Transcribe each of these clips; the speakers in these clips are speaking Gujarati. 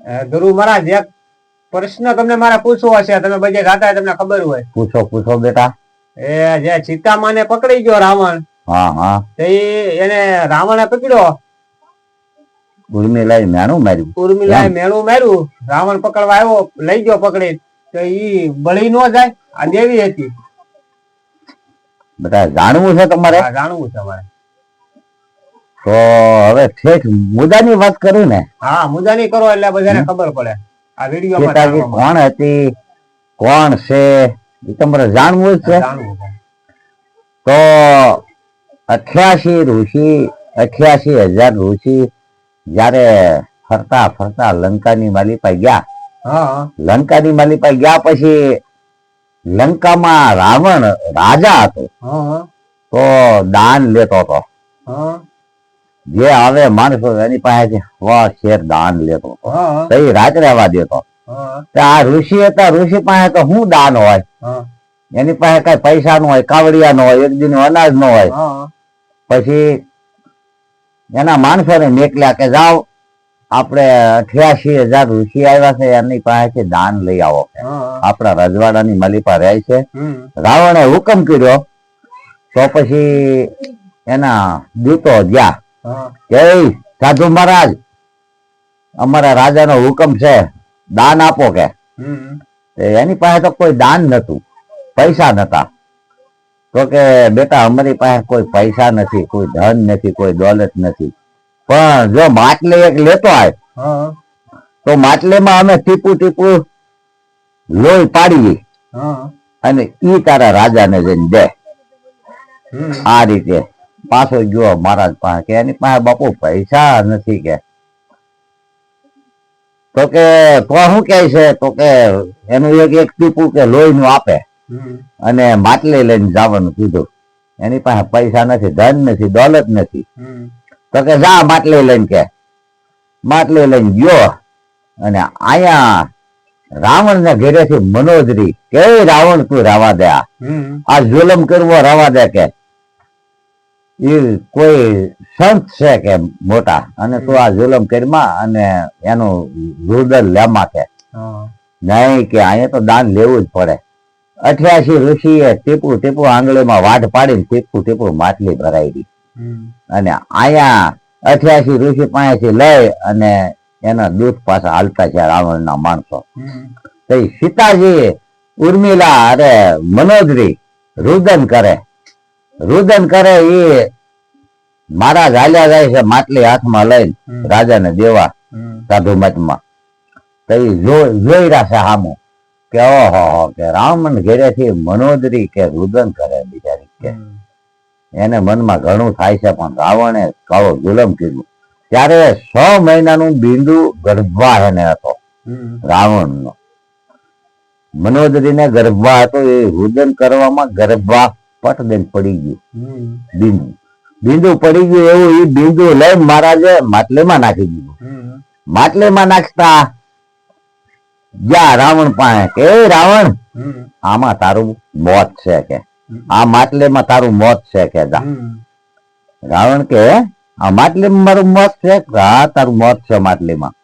ધ્રુવ મહારાજ એક પ્રશ્ન તમને મારા પૂછવો છે તમે બજે ગાતા તમને ખબર હોય. પૂછો પૂછો બેટા. એ જે સીતામાને પકડી ગયો રાવણ હા હા. તે એને રાવણે પકડ્યો. ઉર્મિલાએ મેણું માર્યું. ઉર્મિલાએ મેળું માર્યું રાવણ પકડવા આવ્યો લઈ ગયો પકડી તો ઈ બળી ન જાય આ દેવી હતી. બધા જાણવું છે તમારે? જાણવું છે મારે તો હવે ઠેઠ મુદ્દાની વાત કરું ને? હા મુદ્દા નહીં કરો એટલે બધાને ખબર પડે. આ વીડિયો કોણ હતી? કોણ છે? એ તમારે જાણવું છે? તો અઠ્યાસી ઋષિ અઠ્યાસી હજાર ઋષિ જયારે ફરતા ફરતા લંકાની માલિપા ગયા. લંકાની માલિપા ગયા પછી લંકામાં રાવણ રાજા હતો. તો દાન લેતો હતો. જે આવે માણસો એની પાસે વા શેર દાન લેતો તો એ રાત રહેવા દેતો. આ ઋષિ હતા ઋષિ પાસે તો શું દાન હોય? એની પાસે કઈ પૈસા નો હોય કાવડિયા નો હોય એક દિન અનાજ નો હોય. પછી એના માણસોને મોકલ્યા કે જાઓ આપણે અઠ્યાસી હજાર ઋષિ આવ્યા છે એમની પાસેથી દાન લઈ આવો. આપણા રજવાડાની મલિપા રહે છે. રાવણે હુકમ કર્યો તો પછી એના દૂતો ગયા. "એ સાધુ મહારાજ અમારા રાજાનો હુકમ છે દાન આપો કે. એની પાસે તો કોઈ દાન નતું પૈસા નતા તો કે બેટા અમારી પાસે કોઈ પૈસા નથી કોઈ ધન નથી કોઈ દોલત નથી. પણ જો માટલી એક લેતો હા. તો માટલીમાં અમે ટીપુ ટીપુ લોહી પાડીએ. અને ઈ તારા રાજાને જઈને દે. આ રીતે પાછો ગયો મહારાજ પાસે કે એની પાસે બાપુ પૈસા નથી કે. તો કે તો શું કે છે? તો કે એનું એક એક ટીપું કે લોહી નું આપે અને માટલી લઈને જવાનું કીધું. એની પાસે પૈસા નથી ધન નથી દોલત નથી. તો કે જા માટલી લઈને કે. માટલી લઈને ગયો. અને અહીંયા રાવણ ને ઘેરેથી મનોજરી કે રાવણ તું રાવા દે આ જુલમ કરવો રાવા દે કે. એ કોઈ સંત છે કે મોટા? અને તું આ જુલમ કરીમાં અને એનું રુદલ લેમાં કે નહીં કે અહીંયા તો દાન લેવું જ પડે. અઠ્યાસી ઋષિએ ટીપુ ટીપુ આંગળીમાં વાટ પાડીને ટીપુ ટીપુ માટલી ભરાઈ દી. અને અહીંયા અઠ્યાસી ઋષિ પાસેથી લઈ અને એના દૂધ પાછા હાલતા છે રાવણના માણસો. તો સીતાજી ઉર્મિલા અરે મનોજરી રુદન કરે. રુદન કરે એ મારા હાલ્યા જાય છે માટલી હાથમાં લઈને રાજાને દેવા સાધુ મતમાં તો એ જોઈ રહ્યા છે કે ઓહો કે રાવણ ઘેરેથી મનોદરી કે રુદન કરે બિચારી કે. એને મનમાં ઘણું થાય છે પણ રાવણે કાળો જુલમ કીધું ત્યારે છ મહિનાનું બિંદુ ગર્ભા એને હતો રાવણનો. મનોદરીને ગર્ભા હતો એ રુદન કરવામાં ગર્ભા પટ દઈને પડી ગયું. બિંદુ. બિંદુ પડી ગયું એવું એ બિંદુ લઈ મહારાજે માટલેમાં નાખી દીધું. માટલેમાં નાખતા જા રાવણ પાસે કે રાવણ આમાં તારું મોત છે કે. આ માટલેમાં તારું મોત છે કે રાવણ કે આ માટલીમાં મારું મોત છે? હા તારું મોત છે માટલીમાં.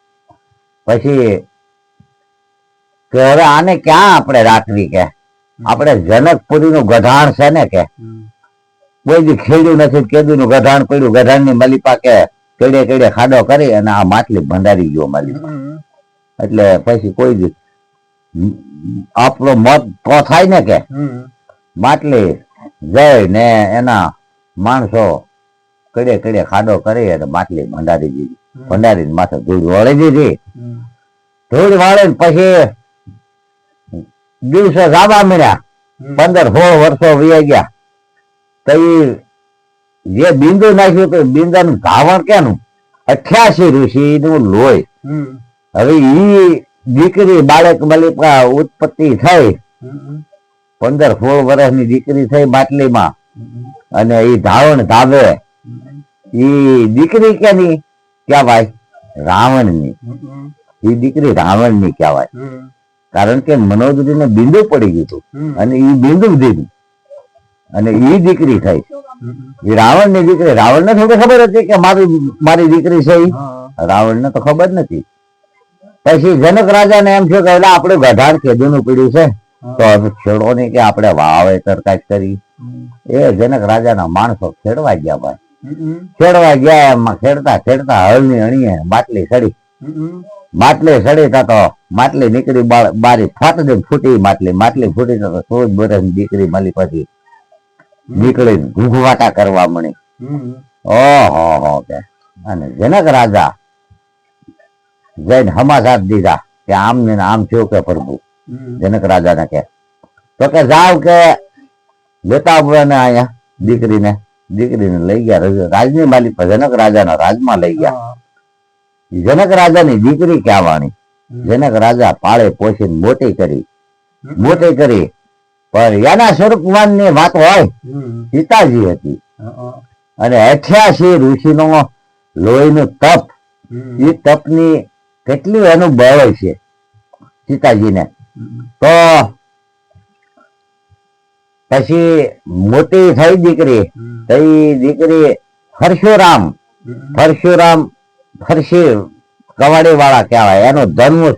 પછી કે હવે આને ક્યાં આપણે રાખવી કે? આપણે જનકપુરી નું ગઢાણ છે ને કે? કોઈ ખેડ્યું નથી કેદું નું ગઢાણ કર્યું ગઢાણની મલિપા કે કેડે કેડે ખાડો કરી અને આ માટલી ભંડારી ગયો મલિપા. એટલે પછી કોઈ આપણો મત તો થાય ને કે? માટલી જઈ ને એના માણસો કડે કડે ખાડો કરી અને માટલી ભંડારી દીધી. ભંડારી માથે ધૂળ વળી દીધી. ધૂળ વાળે પછી દિવસો જાવા મળ્યા પંદર સોળ વર્ષો વી ગયા. તો જે બિંદુ નાખ્યું તો બિંદાનું ધાવણ કેનું? અઠ્યાસી ઋષિ નું લોહી હવે ઈ દીકરી બાળક મલિકા ઉત્પત્તિ થઈ. પંદર સોળ વર્ષની દીકરી થઈ બાટલીમાં. અને એ ધાવણ ધાવે. ઈ દીકરી કેની? કહેવાય રાવણની. ઈ દીકરી રાવણની કહેવાય. હમ. કારણ કે મનોદરીને બિંદુ પડી ગયું હતું. અને એ બિંદુ દીધું. અને એ દીકરી થઈ. એ રાવણની દીકરી. રાવણ ને થોડી ખબર હતી કે મારી મારી દીકરી છે રાવણ ને તો ખબર નથી. પછી જનક રાજાને એમ થયું કે આપણે આપણું ખેડૂ નું પીડ્યું છે. તો હવે છેડો નહીં કે આપણે વાવેતર કાંઈક કરી. એ જનક રાજાના માણસો ખેડવા ગયા ભાઈ. ખેડવા ગયા એમાં ખેડતા ખેડતા હળની અણીએ બાટલી સડી. માટલી સડી તા માટલી નીકળી બારી ફાટ ફૂટી માટલી. માટલી ફૂટી તો સોળ વર્ષની દીકરી માલી પછી નીકળી ઘૂઘવાટા કરવા મળી. ઓહો હો કે. અને જનક રાજા જઈને હમાસાદ દીધા કે આમ ને આમ થયો કે પ્રભુ. જનક રાજાને કે, તો કે જાવ કે લેતા આવો ને અહીંયા દીકરીને. દીકરીને લઈ ગયા. રાજની માલિક જનક રાજાના રાજમાં લઈ ગયા. જનક રાજાની દીકરી કહેવાની. જનક રાજા પાળે પોષીને મોટી કરી. મોટી કરી. પણ યાના સ્વરૂપવાનની વાત હોય સીતાજી હતી. અને અઠ્યાસી ઋષિનો લોહીનું તપ. એ તપની કેટલું બળ છે સીતાજીને તો પછી મોટી થઈ દીકરી. તો દીકરી હર્ષોરામ. પરશુરામ ફરશી કવાડી વાળા કહેવાય. એનો ધનુષ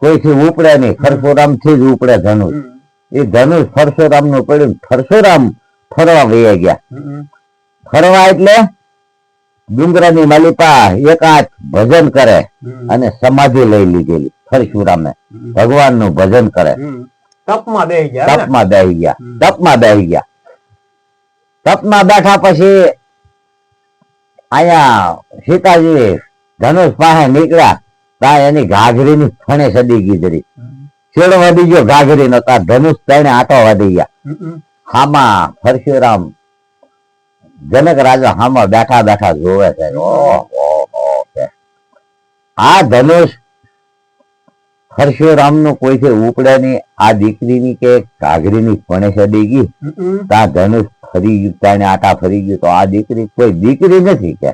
કોઈથી ઉપડે નહીં. પરશુરામથી જ ઉપડે ધનુષ. એ ધનુષ પરશુરામનું પડ્યું પરશુરામ ફરવા વહી ગયા. ફરવા એટલે ડુંગરાની માલિપા એકાંત ભજન કરે અને સમાધિ લઈ લીધેલી પરશુરામે. ભગવાનનું ભજન કરે. તપમાં બેસી ગયા? તપમાં બેહી ગયા. તપમાં બેહી ગયા. તપમાં બેઠા પછી અહીંયા સીતાજી ધનુષ પાસે નીકળ્યા, ત્યાં એની ઘાઘરીની ફણે સદી ગીધરી. છેડો વધી ગયો ઘાઘરી નો ત્યાં ધનુષ તેને આટો વધી ગયા. હામાં પરશુરામ, જનક રાજા હામાં બેઠા બેઠા જોવે છે. આ ધનુષ પરશુરામનું કોઈથી ઉપડે નહીં આ દીકરીની કે કાગરીની પણે સડી ગઈ? તા ધનુષ ફરી ગયું તાને આટા ફરી ગયું તો આ દીકરી કોઈ દીકરી નથી કે?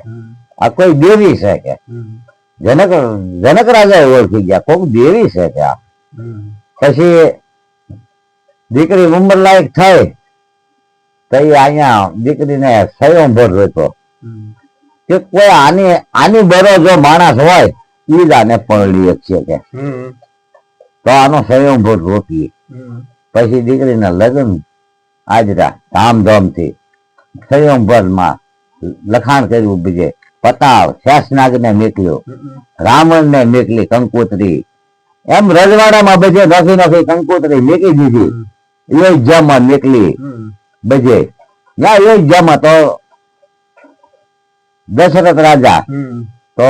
આ કોઈ દેવી છે કે? જનક જનક રાજા ઓળખી ગયા. કોક દેવી છે કે આ? પછી દીકરી ઉંમર લાયક થઈ તો એ અહીંયા દીકરીને સ્વયંભર રહેતો કે કોઈ આની આની બરો જો માણસ હોય ઈલા ને પણ પરણી છે કે તો આનો સ્વયંભર રોકીએ પછી દીકરીના લગ્ન આજરા ધામધૂમથી. સ્વયંભરમાં લખાણ કર્યું બીજે પતાવ શેષનાગને મેકલ્યો રાવણને મેકલી કંકોત્રી. એમ રજવાડામાં બધે નોખી નોખી કંકોત્રી મેકી દીધી. અયોધ્યામાં મેકલી. બધે. ના અયોધ્યામાં તો દશરથ રાજા. તો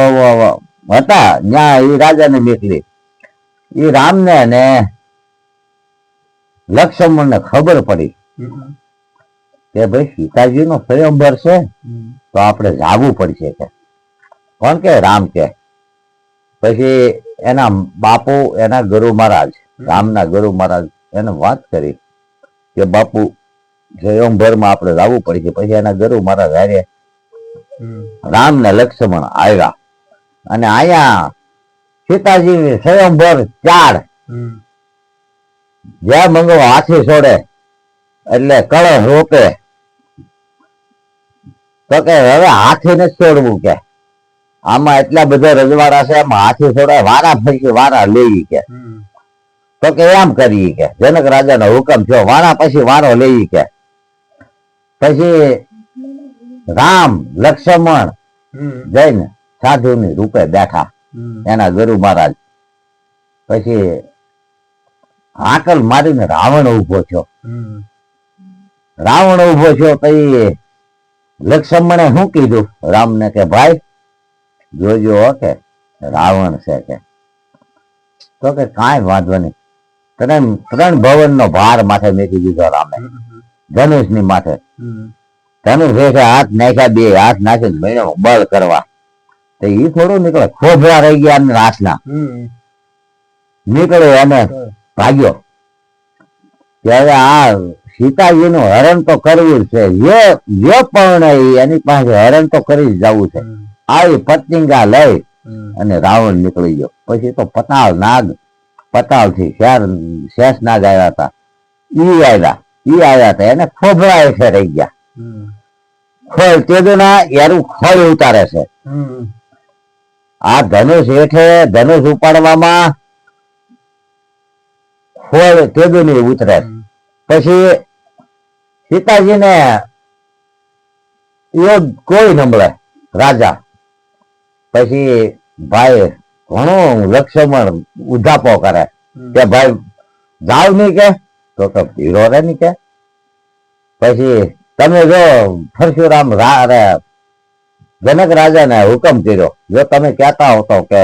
હતા ત્યાં એ રાજાને મેકલી. એ રામને ને લક્ષ્મણને ખબર પડી કે ભાઈ સીતાજી નો સ્વયંવર છે તો આપણે જાવું પડશે કે. કોણ કે? રામ કે. પછી એના બાપુ એના ગુરુ મહારાજ રામના ગુરુ મહારાજ એને વાત કરી કે બાપુ સ્વયંભરમાં આપણે જાવું પડશે. પછી એના ગુરુ મહારાજ હારે રામ ને લક્ષ્મણ આવ્યા અને અહીંયા સીતાજી સ્વયંભર ચાર જ્યાં મંગો હાથી છોડે એટલે કળશ રોપે તો કે હવે હાથી ને છોડવું કે. આમાં એટલા બધા રજવાડા છે આમાં હાથી છોડે વારા ફરી વારા લેવી કે. તો કે એમ કરી કે જનક રાજાનો હુકમ થયો વારા પછી વારો લેવી કે. પછી રામ લક્ષ્મણ જઈને સાધુની રૂપે બેઠા. એના ગુરુ મહારાજ. પછી આકલ મારીને રાવણ ઊભો થયો. રાવણ ઊભો થયો પછી લક્ષ્મણે શું કીધું? રામને કે ભાઈ જોજો કે રાવણ છે કે. તો કે કાંઈ વાંધો નહીં. ત્રણ ત્રણ ભવન નો ભાર માથે મેકી દીધો રામે. ધનુષની માથે. ધનુષ રેખે હાથ નાખ્યા બે હાથ નાખીને મહિનો બળ કરવા. તો ઈ થોડું નીકળે. ખોભરા રહી ગયા એમના હાથના નીકળ્યો અને ભાગ્યો. ત્યારે આ સીતાજી નું હરણ તો કરવું છે. જે પણ એની પાસે હરણ તો કરી જવું છે. આવી પતંગા લઈ અને રાવણ નીકળી ગયો. પછી તો પતાળ નાગ પતાળથી શેર શેષ નાગ આવ્યા હતા. ઈ આવ્યા ઈ આવ્યા હતા. એને ખોભરા છે રહી ગયા. ખોળ તેદુના એનું ખોળ ઉતારે છે. આ ધનુષ હેઠે ધનુષ ઉપાડવામાં ફોડ તેદુની ઉતરે. પછી સીતાજીને યોગ કોઈ ન રાજા. પછી ભાઈ ઘણું લક્ષ્મણ ઉધાપો કરે. કે ભાઈ જાવ નહીં કે? તો કે હીરો રે નહીં કે? પછી તમે જો પરશુરામ રા જનક રાજાને હુકમ કર્યો. જો તમે કહેતા હો તો કે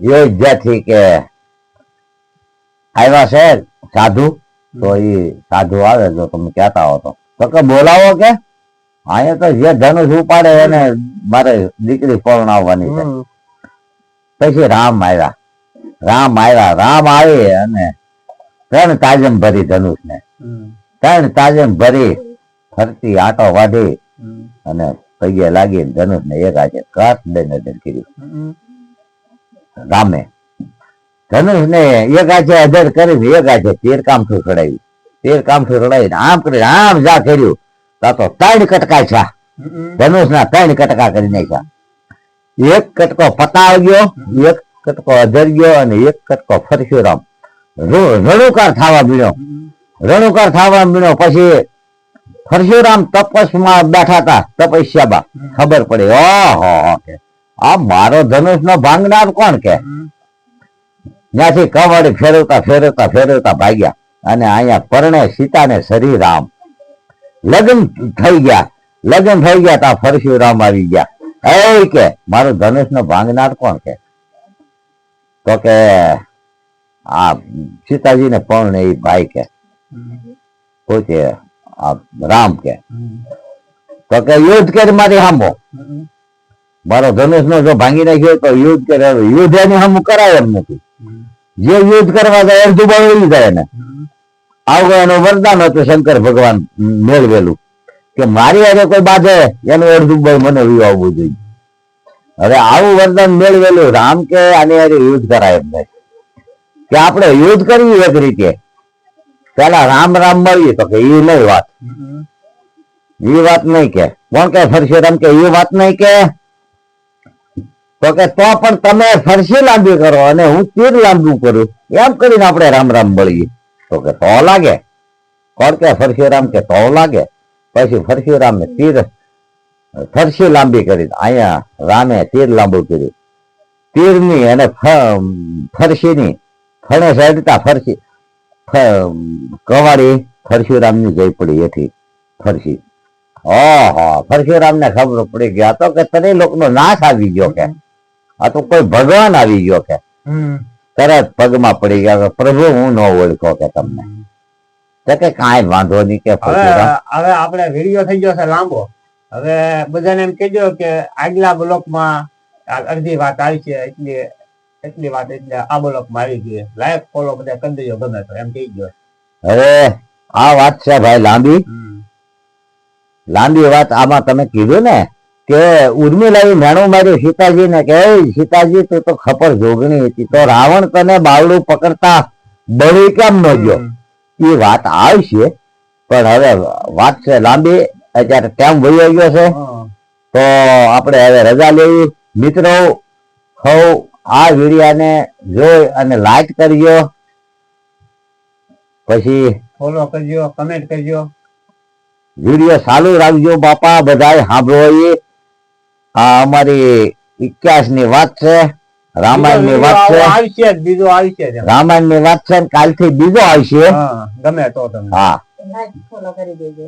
યોજ્યાથી કે આવ્યા છે સાધુ તો એ સાધુ આવે જો તમે કહેતા હો તો. તો કે બોલાવો કે? અહીંયા તો જે ધનુષ ઉપાડે એને મારે દીકરી પરણાવવાની છે. પછી રામ આવ્યા. રામ આવ્યા. રામ આવી અને ત્રણ તાજમ ભરી ધનુષ ને ત્રણ તાજમ ભરી ફરતી આટો વાઢી અને પગે લાગી ધનુષ ને એક આજે કાટ દઈને કર્યું. રામે. ધનુષ ને એક આજે અધર કરી એક આજે તેર કામઠું ચડાવ્યું તેર કામઠું ચડાવીને આમ કરી આમ જા કર્યું. તા તો ત્રણ કટકા છે. ધનુષ ના ત્રણ કટકા કરી નાખ્યા. એક કટકો પતાવ ગયો, એક કટકો અધર ગયો અને એક કટકો ફરશુરામ રણુકાર થવા મળ્યો. રણુકાર થવા મળ્યો. પછી પરશુરામ તપસ્માં બેઠા હતા તપસ્યામાં. ખબર પડી. ઓહો કે આ મારો ધનુષ નો ભાંગનાર કોણ કે? ત્યાંથી કવાડી ફેરવતા ફેરવતા ફેરવતા ભાગ્યા. અને અહીંયા પરણે સીતાને શરી રામ લગ્ન થઈ ગયા. લગ્ન થઈ ગયા તા પરશુરામ આવી ગયા. એ કે મારો ધનુષ નો ભાંગનાર કોણ કે? તો કે આ સીતાજી ને પણ એ ભાઈ કે. કોઈ આ રામ કે. તો કે યુદ્ધ કરી મારી હામો મારો ધનુષ નો જો ભાંગી નાખ્યો તો યુદ્ધ કરે યુદ્ધ એની હામું કરાય એમ નથી. જે યુદ્ધ કરવા જાય અડધું બળ જાય ને આવું એનું વરદાન હતું શંકર ભગવાન મેળવેલું. કે મારી હારે કોઈ બાજે એનું અડધું બળ મને વી આવવું જોઈએ. હવે આવું વરદાન મેળવેલું રામ કે આની હારે યુદ્ધ કરાય એમ નહીં. કે આપણે યુદ્ધ કરવી એક રીતે. પેલા રામ રામ મળીએ તો કે એ નહીં વાત. એ વાત નહીં કે. કોણ કે પરશુરામ કે એ વાત નહીં કે. તો કે તો પણ તમે ફરસી લાંબી કરો અને હું તીર લાંબુ કરું. એમ કરીને આપણે રામ રામ મળીએ. તો કે તો લાગે. કોણ કે પરશુરામ કે તો લાગે. પછી પરશુરામ ને તીર ફરસી લાંબી કરી અહીંયા રામે તીર લાંબુ કર્યું. તીરની અને ફરશીની. ફણે સાઈડતા ફરસી ફ- કવાડી પરશુરામની જઈ પડી એથી ફરસી. ઓહો પરશુરામ ને ખબર પડી ગયા તો કે તને લોકનો નાશ આવી ગયો કે. આ તો કોઈ ભગવાન આવી ગયો કે. તરત પગમાં પડી ગયા કે પ્રભુ હું ન ઓળખો કે તમને. તો કે કાંઈ વાંધો નહીં કે હવે આપણે વીડિયો થઈ ગયો છે લાંબો. હવે બધાને એમ કેજો કે આગલા બ્લોકમાં અડધી વાત આવી છે એટલી એટલી વાત એટલે આ બ્લોકમાં આવી ગઈ લાયક ફોલો બધા કરી દેજો ગમે તો. એમ કહી ગયો હવે આ વાત છે ભાઈ લાંબી. લાંબી વાત આમાં તમે કીધું ને કે ઉર્મિલાએ મેણું માર્યું સીતાજી ને કે સીતાજી તું તો ખપર જોગણી હતી. તો રાવણ તને બાવડું પકડતા બળી કેમ ન ગયો? એ વાત આવશે પણ હવે વાત છે લાંબી. અત્યારે ટાઈમ વહી ગયો છે. તો આપણે હવે રજા લેવી. મિત્રો સૌ આ વિડીયાને જોઈ અને લાઈક કરજો. પછી ફોલો કરજો કમેન્ટ કરજો. વીડિયો ચાલુ રાખજો બાપા બધાય સાંભળો આ અમારી ઇતિહાસની વાત છે રામાયણની વાત છે. આવશે બીજો આવશે રામાયણની વાત છે કાલથી બીજો આવશે. ગમે તો તમે. હા. ફોલો કરી દેજો.